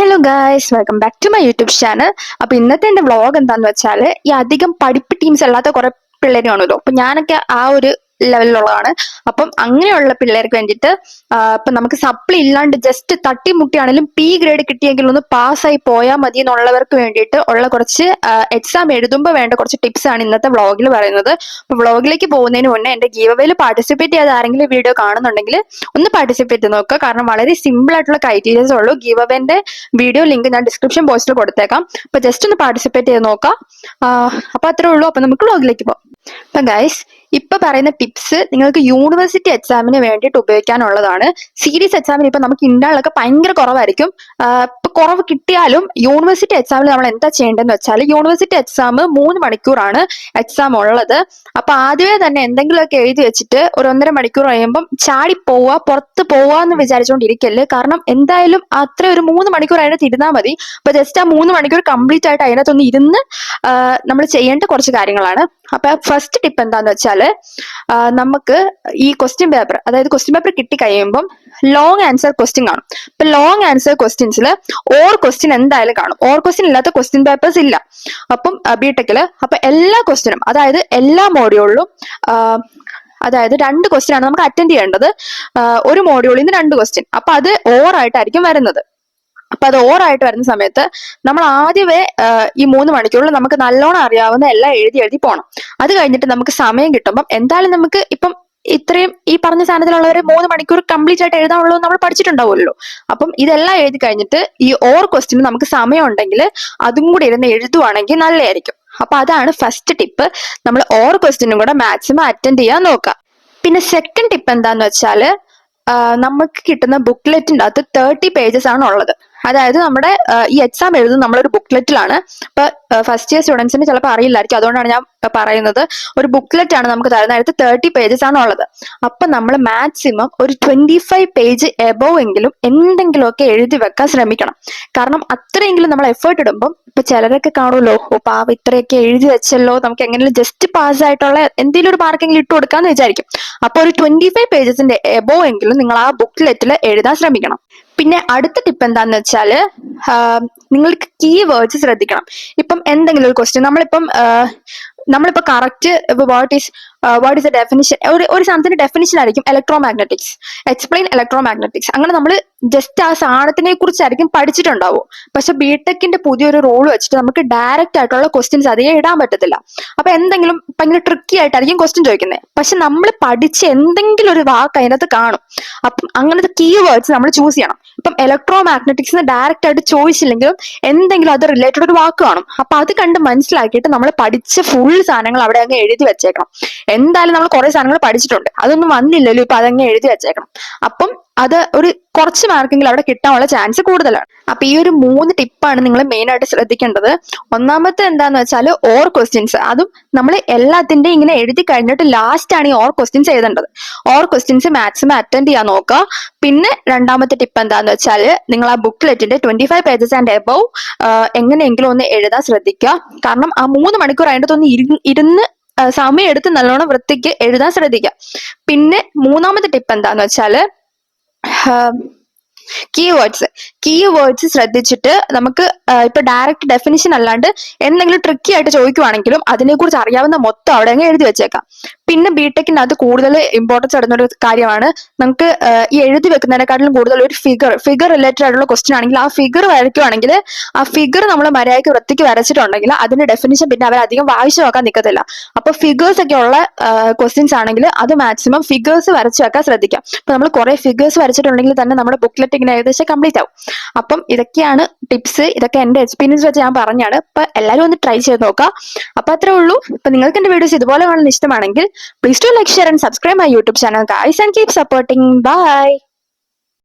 Hello guys welcome back to my YouTube channel അപ്പൊ ഇന്നത്തെ എന്റെ വ്ളോഗ് എന്താന്ന് വെച്ചാൽ ഈ അധികം പഠിപ്പ് ടീംസ് അല്ലാത്ത കുറെ പിള്ളേരെ കാണുമല്ലോ. അപ്പൊ ഞാനൊക്കെ ആ ഒരു ലെവലിലുള്ളതാണ് അപ്പം അങ്ങനെയുള്ള പിള്ളേർക്ക് വേണ്ടിയിട്ട് ഇപ്പൊ നമുക്ക് സപ്ലി ഇല്ലാണ്ട് ജസ്റ്റ് തട്ടിമുട്ടിയാണെങ്കിലും പി ഗ്രേഡ് കിട്ടിയെങ്കിൽ ഒന്ന് പാസ്സായി പോയാൽ മതി എന്നുള്ളവർക്ക് വേണ്ടിയിട്ട് ഉള്ള കുറച്ച് എക്സാം എഴുതുമ്പോൾ വേണ്ട കുറച്ച് ടിപ്സ് ആണ് ഇന്നത്തെ വ്ളോഗിൽ പറയുന്നത്. അപ്പൊ വ്ളോഗിലേക്ക് പോകുന്നതിന് മുന്നേ എന്റെ ഗീവ് അവയിൽ പാർട്ടിസിപ്പേറ്റ് ചെയ്ത ആരെങ്കിലും വീഡിയോ കാണുന്നുണ്ടെങ്കിൽ ഒന്ന് പാർട്ടിസിപ്പേറ്റ് ചെയ്ത് നോക്കുക. കാരണം വളരെ സിമ്പിൾ ആയിട്ടുള്ള ക്രൈറ്റീരിയസ് ഉള്ളൂ. ഗീവ് അവന്റെ വീഡിയോ ലിങ്ക് ഞാൻ ഡിസ്ക്രിപ്ഷൻ ബോക്സിൽ കൊടുത്തേക്കാം. അപ്പൊ ജസ്റ്റ് ഒന്ന് പാർട്ടിസിപ്പേറ്റ് ചെയ്ത് നോക്കാം. ആഹ് അപ്പൊ അത്രേ ഉള്ളൂ. അപ്പൊ നമുക്ക് വ്ളോഗിലേക്ക് പോകാം. അപ്പൊ ഗൈസ് ഇപ്പൊ പറയുന്ന ടിപ്സ് നിങ്ങൾക്ക് യൂണിവേഴ്സിറ്റി എക്സാമിന് വേണ്ടിയിട്ട് ഉപയോഗിക്കാനുള്ളതാണ്. സീരീസ് എക്സാമിന് ഇപ്പൊ നമുക്ക് ഇന്റേണലൊക്കെ ഭയങ്കര കുറവായിരിക്കും. ഇപ്പൊ കുറവ് കിട്ടിയാലും യൂണിവേഴ്സിറ്റി എക്സാമിൽ നമ്മൾ എന്താ ചെയ്യേണ്ടതെന്ന് വെച്ചാൽ യൂണിവേഴ്സിറ്റി എക്സാം മൂന്ന് മണിക്കൂറാണ് എക്സാം ഉള്ളത്. അപ്പൊ ആദ്യമേ തന്നെ എന്തെങ്കിലുമൊക്കെ എഴുതി വെച്ചിട്ട് ഒരു ഒന്നര മണിക്കൂർ കഴിയുമ്പം ചാടി പോവുക പുറത്ത് പോവുക എന്ന് കാരണം എന്തായാലും അത്ര ഒരു മൂന്ന് മണിക്കൂർ അതിനകത്ത് ഇരുന്നാൽ മതി. അപ്പൊ ജസ്റ്റ് ആ മൂന്ന് മണിക്കൂർ കംപ്ലീറ്റ് ആയിട്ട് അതിനകത്തൊന്ന് ഇരുന്ന് നമ്മൾ ചെയ്യേണ്ട കുറച്ച് കാര്യങ്ങളാണ്. അപ്പൊ ഫസ്റ്റ് ടിപ്പ് എന്താന്ന് വെച്ചാൽ നമുക്ക് ഈ ക്വസ്റ്റ്യൻ പേപ്പർ അതായത് ക്വസ്റ്റ്യൻ പേപ്പർ കിട്ടി കഴിയുമ്പം ലോങ് ആൻസർ ക്വസ്റ്റ്യൻ കാണും. ഇപ്പൊ ലോങ് ആൻസർ ക്വസ്റ്റ്യൻസിൽ ഓർ ക്വസ്റ്റ്യൻ എന്തായാലും കാണും. ഓർ ക്വസ്റ്റ്യൻ ഇല്ലാത്ത ക്വസ്റ്റ്യൻ പേപ്പേഴ്സ് ഇല്ല. അപ്പം ബിടെക്കിൽ അപ്പൊ എല്ലാ ക്വസ്റ്റ്യനും അതായത് എല്ലാ മോഡ്യൂളിലും അതായത് രണ്ട് ക്വസ്റ്റ്യൻ ആണ് നമുക്ക് അറ്റൻഡ് ചെയ്യേണ്ടത്. ഒരു മോഡ്യൂളിൽ നിന്ന് രണ്ട് ക്വസ്റ്റ്യൻ അപ്പൊ അത് ഓർ ആയിട്ടായിരിക്കും വരുന്നത്. അപ്പൊ അത് ഓറായിട്ട് വരുന്ന സമയത്ത് നമ്മൾ ആദ്യമേ ഈ മൂന്ന് മണിക്കൂറിൽ നമുക്ക് നല്ലോണം അറിയാവുന്ന എല്ലാം എഴുതി എഴുതി പോകണം അത് കഴിഞ്ഞിട്ട് നമുക്ക് സമയം കിട്ടുമ്പം എന്തായാലും നമുക്ക് ഇപ്പം ഇത്രയും ഈ പറഞ്ഞ സാധനത്തിലുള്ളവർ മൂന്ന് മണിക്കൂർ കംപ്ലീറ്റ് ആയിട്ട് എഴുതാനുള്ളൂ നമ്മൾ പഠിച്ചിട്ടുണ്ടാവുമല്ലോ. അപ്പം ഇതെല്ലാം എഴുതി കഴിഞ്ഞിട്ട് ഈ ഓർ ക്വസ്റ്റിന് നമുക്ക് സമയം ഉണ്ടെങ്കിൽ അതും കൂടി ഇരുന്ന് എഴുതുവാണെങ്കിൽ നല്ലതായിരിക്കും. അപ്പൊ അതാണ് ഫസ്റ്റ് ടിപ്പ് നമ്മൾ ഓർ ക്വസ്റ്റിനും കൂടെ മാക്സിമം അറ്റൻഡ് ചെയ്യാൻ നോക്കുക. പിന്നെ സെക്കൻഡ് ടിപ്പ് എന്താന്ന് വെച്ചാൽ നമുക്ക് കിട്ടുന്ന ബുക്ക്ലെറ്റിന്റെ അകത്ത് തേർട്ടി പേജസ് ആണ് ഉള്ളത്. അതായത് നമ്മുടെ ഈ എക്സാം എഴുതുന്നത് നമ്മളൊരു ബുക്ക്ലെറ്റിലാണ് ഇപ്പൊ ഫസ്റ്റ് ഇയർ സ്റ്റുഡൻസിന് ചിലപ്പോൾ അറിയില്ലായിരിക്കും. അതുകൊണ്ടാണ് ഞാൻ പറയുന്നത്. ഒരു ബുക്ക്ലെറ്റ് ആണ് നമുക്ക് തരുന്നത്. അതിനകത്ത് തേർട്ടി പേജസ് ആണ് ഉള്ളത് അപ്പൊ നമ്മൾ മാക്സിമം ഒരു ട്വന്റി ഫൈവ് പേജ് എബോവ് എങ്കിലും എന്തെങ്കിലുമൊക്കെ എഴുതി വെക്കാൻ ശ്രമിക്കണം. കാരണം അത്രയെങ്കിലും നമ്മൾ എഫേർട്ട് ഇടുമ്പം ഇപ്പൊ ചിലരൊക്കെ കാണുമല്ലോ ഓ പാവ ഇത്രയൊക്കെ എഴുതി വെച്ചല്ലോ നമുക്ക് എങ്ങനെയും ജസ്റ്റ് പാസ് ആയിട്ടുള്ള എന്തെങ്കിലും ഒരു മാർക്കെങ്കിലും ഇട്ട് കൊടുക്കാന്ന് വിചാരിക്കും. അപ്പൊ ഒരു ട്വന്റി ഫൈവ് പേജസിന്റെ എബോ എങ്കിലും നിങ്ങൾ ആ ബുക്ക്ലെറ്റിൽ എഴുതാൻ ശ്രമിക്കണം. പിന്നെ അടുത്ത ടിപ്പ് എന്താന്ന് വെച്ചാൽ നിങ്ങൾക്ക് കീ വേർഡ്സ് ശ്രദ്ധിക്കണം. ഇപ്പം എന്തെങ്കിലും ഒരു ക്വസ്റ്റ്യൻ നമ്മളിപ്പം നമ്മളിപ്പോ correct what is what is a definition ഒരു ഒരു സാധനത്തിന്റെ ഡെഫിനിഷൻ ആയിരിക്കും electromagnetics explain electromagnetics അങ്ങനെ നമ്മൾ ജസ്റ്റ് ആ സാധനത്തിനെ കുറിച്ചായിരിക്കും പഠിച്ചിട്ടുണ്ടാവും. പക്ഷെ ബിടെക്കിന്റെ പുതിയൊരു റോൾ വെച്ചിട്ട് നമുക്ക് ഡയറക്റ്റ് ആയിട്ടുള്ള ക്വസ്റ്റ്യൻസ് അധികം ഇടാൻ പറ്റത്തില്ല. അപ്പൊ എന്തെങ്കിലും ഭയങ്കര ട്രിക്കി ആയിട്ടായിരിക്കും ക്വസ്റ്റ്യൻ ചോദിക്കുന്നത് പക്ഷെ നമ്മൾ പഠിച്ച് എന്തെങ്കിലും ഒരു വാക്ക് അതിനകത്ത് കാണും. അപ്പം അങ്ങനത്തെ കീ വേർഡ്സ് നമ്മൾ ചൂസ് ചെയ്യണം. ഇപ്പം ഇലക്ട്രോ മാഗ്നറ്റിക്സ് ഡയറക്റ്റ് ആയിട്ട് ചോദിച്ചില്ലെങ്കിലും എന്തെങ്കിലും അത് റിലേറ്റഡ് ഒരു വാക്ക് കാണും. അപ്പൊ അത് കണ്ട് മനസ്സിലാക്കിയിട്ട് നമ്മൾ പഠിച്ച ഫുൾ സാധനങ്ങൾ അവിടെ അങ്ങ് എഴുതി വെച്ചേക്കണം. എന്തായാലും നമ്മൾ കുറെ സാധനങ്ങൾ പഠിച്ചിട്ടുണ്ട്. അതൊന്നും വന്നില്ലല്ലോ ഇപ്പൊ അതങ്ങനെ എഴുതി വെച്ചേക്കണം. അപ്പം അത് ഒരു കുറച്ച് മാർക്കെങ്കിലും അവിടെ കിട്ടാനുള്ള ചാൻസ് കൂടുതലാണ്. അപ്പൊ ഈ ഒരു മൂന്ന് ടിപ്പാണ് നിങ്ങൾ മെയിൻ ആയിട്ട് ശ്രദ്ധിക്കേണ്ടത്. ഒന്നാമത്തെ എന്താന്ന് വെച്ചാൽ ഓർ ക്വസ്റ്റ്യൻസ്. അതും നമ്മൾ എല്ലാത്തിന്റെയും ഇങ്ങനെ എഴുതി കഴിഞ്ഞിട്ട് ലാസ്റ്റ് ആണ് ഈ ഓർ ക്വസ്റ്റ്യൻസ് എഴുതേണ്ടത്. ഓർ ക്വസ്റ്റ്യൻസ് മാക്സിമം അറ്റൻഡ് ചെയ്യാൻ നോക്കുക. പിന്നെ രണ്ടാമത്തെ ടിപ്പ് എന്താന്ന് വെച്ചാൽ നിങ്ങൾ ആ ബുക്ക്ലെറ്റിന്റെ twenty five pages and above എങ്ങനെയെങ്കിലും ഒന്ന് എഴുതാൻ ശ്രദ്ധിക്കുക. കാരണം ആ മൂന്ന് മണിക്കൂർ അതിന്റെ ഒന്ന് ഇരു- ഇരുന്ന് സമയം എടുത്ത് നല്ലോണം വൃത്തിക്ക് എഴുതാൻ ശ്രദ്ധിക്കുക. പിന്നെ മൂന്നാമത്തെ ടിപ്പ് എന്താന്ന് വെച്ചാൽ കീവേഡ്സ് കീവേഡ്സ് ശ്രദ്ധിച്ചിട്ട് നമുക്ക് ഇപ്പൊ ഡയറക്റ്റ് ഡെഫിനിഷൻ അല്ലാണ്ട് എന്തെങ്കിലും ട്രിക്കി ആയിട്ട് ചോദിക്കുവാണെങ്കിലും അതിനെക്കുറിച്ച് അറിയാവുന്ന മൊത്തം അവിടെ എഴുതി വെച്ചേക്കാം. പിന്നെ ബിടെക്കിന് അത് കൂടുതൽ ഇമ്പോർട്ടൻസ് ഇടുന്ന ഒരു കാര്യമാണ്. നമുക്ക് ഈ എഴുതി വെക്കുന്നതിനെക്കാട്ടിലും കൂടുതൽ ഒരു ഫിഗർ ഫിഗർ റിലേറ്റഡ് ആയിട്ടുള്ള ക്വസ്റ്റ്യൻ ആണെങ്കിൽ ആ ഫിഗർ വരയ്ക്കുവാണെങ്കിൽ ആ ഫിഗർ നമ്മൾ മര്യാദയ്ക്ക് വൃത്തിക്ക് വരച്ചിട്ടുണ്ടെങ്കിൽ അതിന്റെ ഡെഫിനിഷൻ പിന്നെ അവർ അധികം വായിച്ചു നോക്കാൻ നിൽക്കത്തില്ല. അപ്പൊ ഫിഗേഴ്സ് ഒക്കെ ഉള്ള ക്വസ്റ്റ്യൻസ് ആണെങ്കിൽ അത് മാക്സിമം ഫിഗേഴ്സ് വരച്ചു വെക്കാൻ ശ്രദ്ധിക്കാം. അപ്പൊ നമ്മൾ കുറെ ഫിഗേഴ്സ് വരച്ചിട്ടുണ്ടെങ്കിൽ തന്നെ നമ്മുടെ ബുക്ക്ലെറ്റ് ഇങ്ങനെ ഏകദേശം കംപ്ലീറ്റ് ആവും. അപ്പം ഇതൊക്കെയാണ് ടിപ്സ് ഇതൊക്കെ എന്റെ എക്സ്പീരിയൻസ് വെച്ച് ഞാൻ പറഞ്ഞാണ്. അപ്പൊ എല്ലാവരും ഒന്ന് ട്രൈ ചെയ്ത് നോക്കാം അപ്പൊ അത്രേ ഉള്ളൂ. ഇപ്പൊ നിങ്ങൾക്ക് എന്റെ വീഡിയോസ് ഇതുപോലെ കാണുന്ന ഇഷ്ടമാണെങ്കിൽ Please do like, share and subscribe my YouTube channel guys and keep supporting. Bye.